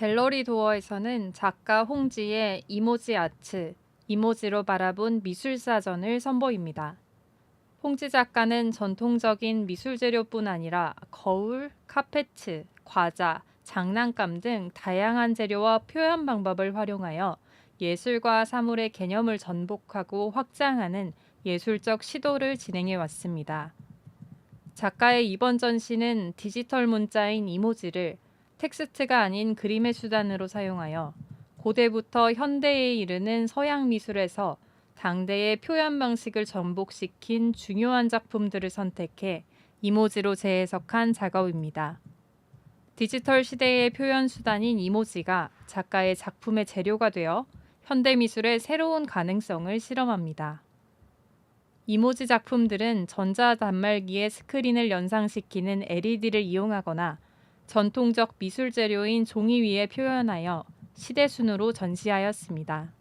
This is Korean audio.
갤러리 도어에서는 작가 홍지의 이모지 아트, 이모지로 바라본 미술사전을 선보입니다. 홍지 작가는 전통적인 미술 재료뿐 아니라 거울, 카페트, 과자, 장난감 등 다양한 재료와 표현 방법을 활용하여 예술과 사물의 개념을 전복하고 확장하는 예술적 시도를 진행해 왔습니다. 작가의 이번 전시는 디지털 문자인 이모지를 텍스트가 아닌 그림의 수단으로 사용하여 고대부터 현대에 이르는 서양 미술에서 당대의 표현 방식을 전복시킨 중요한 작품들을 선택해 이모지로 재해석한 작업입니다. 디지털 시대의 표현 수단인 이모지가 작가의 작품의 재료가 되어 현대 미술의 새로운 가능성을 실험합니다. 이모지 작품들은 전자 단말기의 스크린을 연상시키는 LED를 이용하거나 전통적 미술 재료인 종이 위에 표현하여 시대 순으로 전시하였습니다.